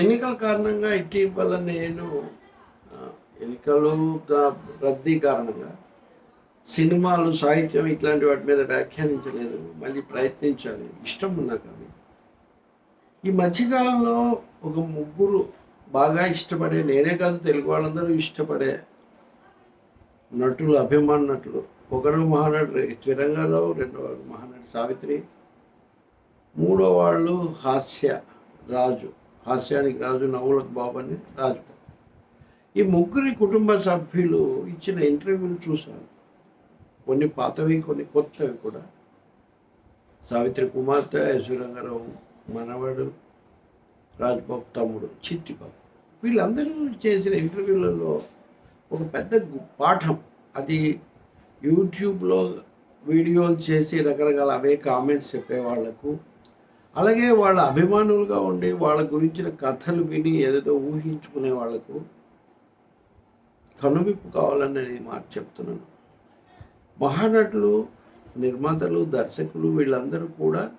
ఎన్నికల కారణంగా ఇటీవల నేను ఎన్నికలు రద్దీ కారణంగా సినిమాలు సాహిత్యం ఇట్లాంటి వాటి మీద వ్యాఖ్యానించలేదు మళ్ళీ ప్రయత్నించాలి ఇష్టం ఉన్నా కానీ. ఈ మధ్యకాలంలో ఒక ముగ్గురు బాగా ఇష్టపడే నేనే కాదు తెలుగు వాళ్ళందరూ ఇష్టపడే నటులు అభిమాన నటులు. ఒకరు మహానటుడు త్విరంగారావు రెండవ మహానటి సావిత్రి మూడో వాళ్ళు హాస్య రాజు. హాస్యానికి రాజు నవ్వులకు బాబు అని రాజు. ఈ ముగ్గురి కుటుంబ సభ్యులు ఇచ్చిన ఇంటర్వ్యూలు చూశాను. కొన్ని పాతవి కొన్ని కొత్తవి కూడా. సావిత్రి కుమార్తె యశ్వరంగారావు మనవడు రాజ్బాబు తమ్ముడు చిట్టిబాబు. వీళ్ళందరూ చేసిన ఇంటర్వ్యూలలో ఒక పెద్ద పాఠం. అది యూట్యూబ్లో వీడియోలు చేసి రకరకాల అవే కామెంట్స్ చెప్పే వాళ్ళకు అలాగే వాళ్ళ అభిమానులుగా ఉండి వాళ్ళ గురించిన కథలు విని ఏదేదో ఊహించుకునే వాళ్ళకు కనువిప్పు కావాలని నేను మాట చెప్తున్నాను. మహానటులు నిర్మాతలు దర్శకులు వీళ్ళందరూ కూడా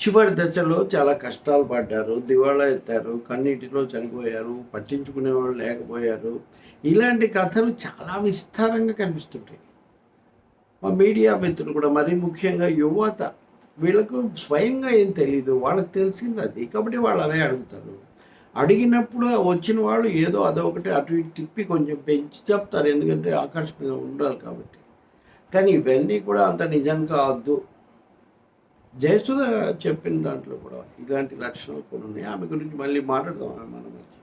చివరి దశలో చాలా కష్టాలు పడ్డారు. దివాళా ఎత్తారు కన్నీటిలో చనిపోయారు పట్టించుకునే వాళ్ళు లేకపోయారు. ఇలాంటి కథలు చాలా విస్తారంగా కనిపిస్తుంటాయి. మా మీడియా మిత్రులు కూడా మరీ ముఖ్యంగా యువత వీళ్ళకు స్వయంగా ఏం తెలియదు వాళ్ళకి తెలిసింది అది. కాబట్టి వాళ్ళు అవే అడుగుతారు. అడిగినప్పుడు వచ్చిన వాళ్ళు ఏదో అదొకటి అటు ఇటు తిప్పి కొంచెం పెంచి చెప్తారు. ఎందుకంటే ఆకర్షణగా ఉండాలి కాబట్టి. కానీ ఇవన్నీ కూడా అంత నిజం కావద్దు. జయసుధ చెప్పిన దాంట్లో కూడా ఇలాంటి లక్షణాలు కొన్ని ఉన్నాయి. ఆమె గురించి మళ్ళీ మాట్లాడదాం ఆమె మన మధ్య.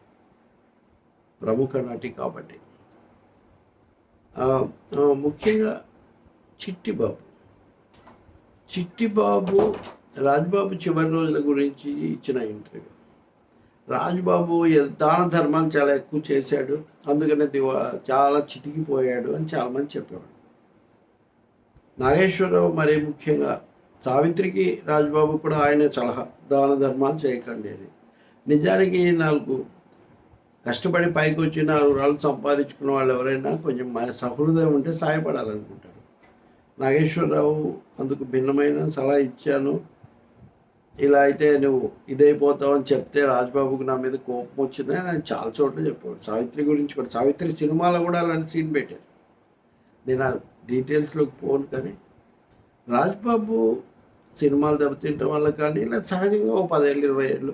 ప్రముఖ నటి కాబట్టి. ముఖ్యంగా చిట్టిబాబు. చిట్టిబాబు రాజ్బాబు చివరి రోజుల గురించి ఇచ్చిన ఇంటర్వ్యూ. రాజ్బాబు దాన ధర్మాలు చాలా ఎక్కువ చేశాడు. అందుకనే దివా చాలా చితికిపోయాడు అని చాలామంది చెప్పేవాడు నాగేశ్వరరావు మరీ ముఖ్యంగా సావిత్రికి రాజ్బాబు కూడా ఆయన సలహా దాన ధర్మాలు చేయకండి అని. నిజానికి నాలుగు కష్టపడి పైకి వచ్చి నాలుగు రాళ్ళు సంపాదించుకున్న వాళ్ళు ఎవరైనా కొంచెం సహృదయం ఉంటే సాయపడాలనుకుంటారు. నాగేశ్వరరావు అందుకు భిన్నమైన సలహా ఇచ్చాను. ఇలా అయితే నువ్వు ఇదైపోతావు అని చెప్తే రాజ్బాబుకి నా మీద కోపం వచ్చిందని ఆయన చాలా చోట్ల చెప్పాడు. సావిత్రి గురించి కూడా సావిత్రి సినిమాలో కూడా అలాంటి సీన్ పెట్టారు నేను ఆ డీటెయిల్స్లోకి పోను కానీ రాజ్బాబు సినిమాలు దెబ్బతింటం వల్ల కానీ ఇలా సహజంగా ఓ పదేళ్ళు ఇరవై ఏళ్ళు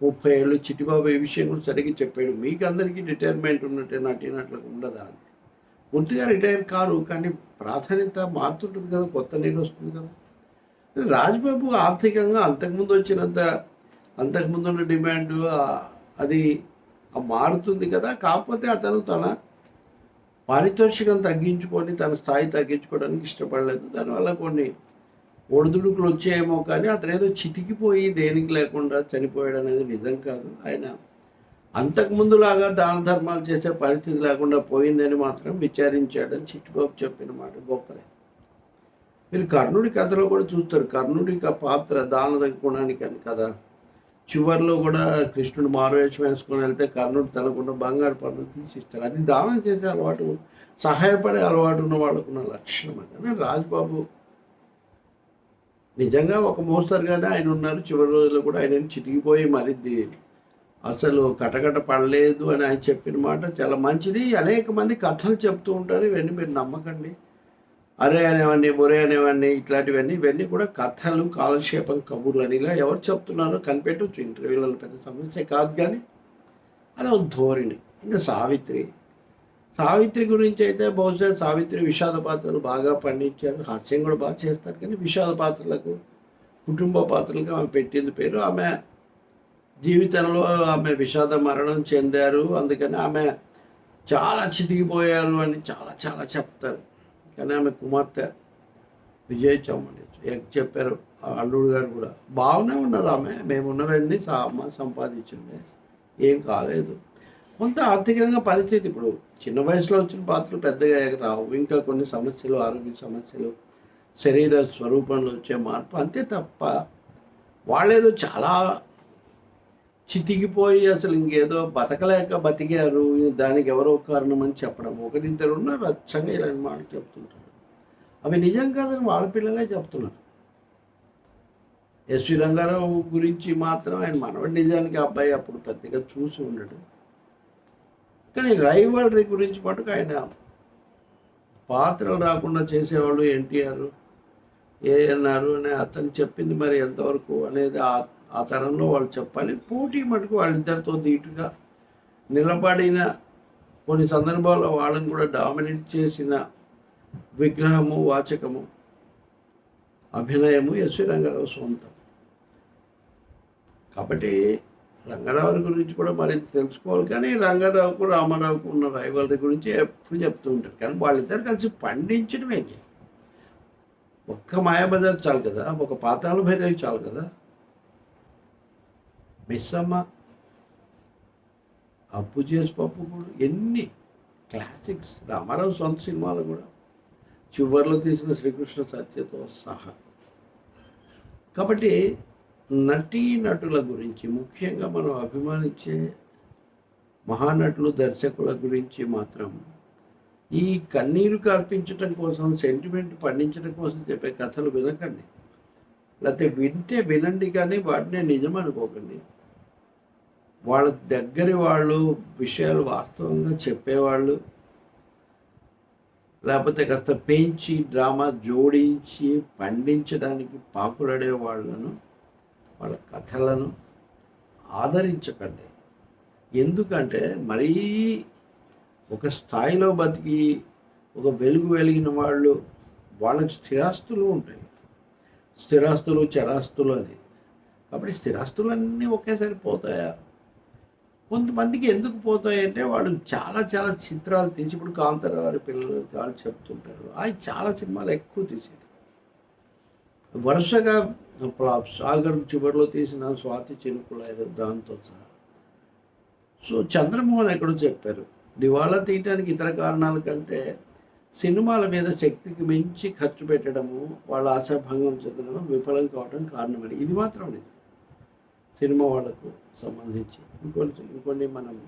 ముప్పై ఏళ్ళు చిట్టిబాబు ఈ విషయం కూడా సరిగ్గా చెప్పాడు. మీకు అందరికీ రిటైర్మెంట్ ఉన్నట్టే నటినట్లకు ఉండదా అని. పూర్తిగా రిటైర్ కారు కానీ ప్రాధాన్యత మారుతుంటుంది కదా కొత్త నీరు వస్తుంది కదా. రాజ్బాబు ఆర్థికంగా అంతకుముందు వచ్చినంత అంతకుముందు ఉన్న డిమాండ్ అది మారుతుంది కదా. కాకపోతే అతను తన పారితోషికం తగ్గించుకొని తన స్థాయి తగ్గించుకోవడానికి ఇష్టపడలేదు. దానివల్ల కొన్ని ఒడిదుడుకులు వచ్చాయేమో కానీ అతను ఏదో చితికిపోయి దేనికి లేకుండా చనిపోయాడు అనేది నిజం కాదు. ఆయన అంతకుముందులాగా దాన ధర్మాలు చేసే పరిస్థితి లేకుండా పోయిందని మాత్రం విచారించాడని చిట్టిబాబు చెప్పిన మాట గొప్పదే. మీరు కర్ణుడి కథలో కూడా చూస్తారు. కర్ణుడి పాత్ర దాన గుణానికి అని కదా. చివరిలో కూడా కృష్ణుడు మారువేషం వేసుకొని వెళ్తే కర్ణుడు తనకున్న బంగారు పనులు తీసిస్తాడు అది దానం చేసే అలవాటు సహాయపడే అలవాటు ఉన్న వాళ్ళకున్న లక్షణం అది. అదే రాజ్బాబు నిజంగా ఒక మోస్తరుగానే ఆయన ఉన్నారు. చివరి రోజుల్లో కూడా ఆయన చితికిపోయి మరిది అసలు కటకట పడలేదు అని ఆయన చెప్పిన మాట చాలా మంచిది. అనేక మంది కథలు చెప్తూ ఉంటారు. ఇవన్నీ మీరు నమ్మకండి. అరే అనేవన్నీ బొరే అనేవన్నీ ఇట్లాంటివన్నీ ఇవన్నీ కూడా కథలు కాలక్షేపం కబుర్లు అని ఇలా ఎవరు చెప్తున్నారో కనిపెట్టవచ్చు ఇంటర్వ్యూలలో పెద్ద సమస్య కాదు కానీ అది ఒక ధోరణి. ఇంకా సావిత్రి. సావిత్రి గురించి అయితే బహుశా సావిత్రి విషాద పాత్రలు బాగా పండించారు. హాస్యం కూడా బాగా చేస్తారు. కానీ విషాద పాత్రలకు కుటుంబ పాత్రలకు ఆమె పెట్టింది పేరు. ఆమె జీవితంలో ఆమె విషాద మరణం చెందారు. అందుకని ఆమె చాలా చితికిపోయారు అని చాలా చాలా చెప్తారు. కానీ ఆమె కుమార్తె విజయ్ చౌమని చెప్పారు అల్లుడు గారు కూడా. బాగానే ఉన్నారు ఆమె. మేము ఉన్నవన్నీ అమ్మ సంపాదించింది ఏం కాలేదు. కొంత ఆర్థికంగా పరిస్థితి ఇప్పుడు చిన్న వయసులో వచ్చిన పాత్రలు పెద్దగా రావు. ఇంకా కొన్ని సమస్యలు ఆరోగ్య సమస్యలు శరీర స్వరూపంలో వచ్చే మార్పు అంతే తప్ప వాళ్ళేదో చాలా చితికిపోయి అసలు ఇంకేదో బతకలేక బతికారు. దానికి ఎవరో కారణం అని చెప్పడం. ఒకరిద్దరు ఉన్నారు అచ్చంగా ఇలాంటి మాటలు చెప్తుంటారు. అవి నిజం కాదని వాళ్ళ పిల్లలే చెప్తున్నారు. ఎస్వి రంగారావు గురించి మాత్రం ఆయన మనవడి నిజానికి అబ్బాయి అప్పుడు పెద్దగా చూసి ఉండడు. కానీ రైవల్రీ గురించి మటుకు ఆయన పాత్రలు రాకుండా చేసేవాళ్ళు ఎన్టీఆర్ ఏఎన్ఆర్ అని అతను చెప్పింది మరి ఎంతవరకు అనేది ఆ తరంలో వాళ్ళు చెప్పాలి. పోటీ మటుకు వాళ్ళిద్దరితో దీటుగా నిలబడిన కొన్ని సందర్భాల్లో వాళ్ళని కూడా డామినేట్ చేసిన విగ్రహము వాచకము అభినయము ఎస్వి రంగారావు సొంతం. కాబట్టి రంగారావు గురించి కూడా మరింత తెలుసుకోవాలి. కానీ రంగారావుకు రామారావుకు ఉన్న రైవల్రీ గురించి ఎప్పుడు చెప్తూ ఉంటారు. కానీ వాళ్ళిద్దరు కలిసి పండించడమే ఒక్క మాయాబజార్ చాలు కదా. ఒక పాతాల భైరవి చాలు కదా. మిస్సమ్మ అప్పు చేసి పప్పు కూడా ఎన్ని క్లాసిక్స్. రామారావు సొంత సినిమాలు కూడా. చివరిలో తీసిన శ్రీకృష్ణ సత్యతో సహా. కాబట్టి నటీ నటుల గురించి ముఖ్యంగా మనం అభిమానించే మహానటులు దర్శకుల గురించి మాత్రం ఈ కన్నీరు కల్పించటం కోసం సెంటిమెంట్ పండించడం కోసం చెప్పే కథలు వినకండి. లేకపోతే వింటే వినండి కానీ వాటినే నిజం అనుకోకండి. వాళ్ళ దగ్గరి వాళ్ళు విషయాలు వాస్తవంగా చెప్పేవాళ్ళు. లేకపోతే కాస్త పెంచి డ్రామా జోడించి పండించడానికి పాకులాడే వాళ్ళను వాళ్ళ కథలను ఆదరించకండి. ఎందుకంటే మరీ ఒక స్థాయిలో బతికి ఒక వెలుగు వెలిగిన వాళ్ళు వాళ్ళకి స్థిరాస్తులు ఉంటాయి. స్థిరాస్తులు చరాస్తులు అని. కాబట్టి స్థిరాస్తులన్నీ ఒకేసారి పోతాయా? కొంతమందికి ఎందుకు పోతాయంటే వాడు చాలా చాలా చిత్రాలు తీసి ఇప్పుడు కాంతారావు పిల్లలు వాళ్ళు చెప్తుంటారు. ఆయన చాలా సినిమాలు ఎక్కువ తీశారు వరుసగా సాగర్ చివరిలో తీసిన స్వాతి చినుకుల ఏదో దాంతో సహా. సో చంద్రమోహన్ ఎక్కడో చెప్పారు. దివాళా తీయటానికి ఇతర కారణాల కంటే సినిమాల మీద శక్తికి మించి ఖర్చు పెట్టడము వాళ్ళ ఆశాభంగం చెందడం విఫలం కావడం కారణమని. ఇది మాత్రం లేదు. సినిమా వాళ్ళకు సంబంధించి. ఇంకొన్ని ఇంకొన్ని మనం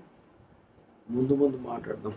ముందు ముందు మాట్లాడదాం.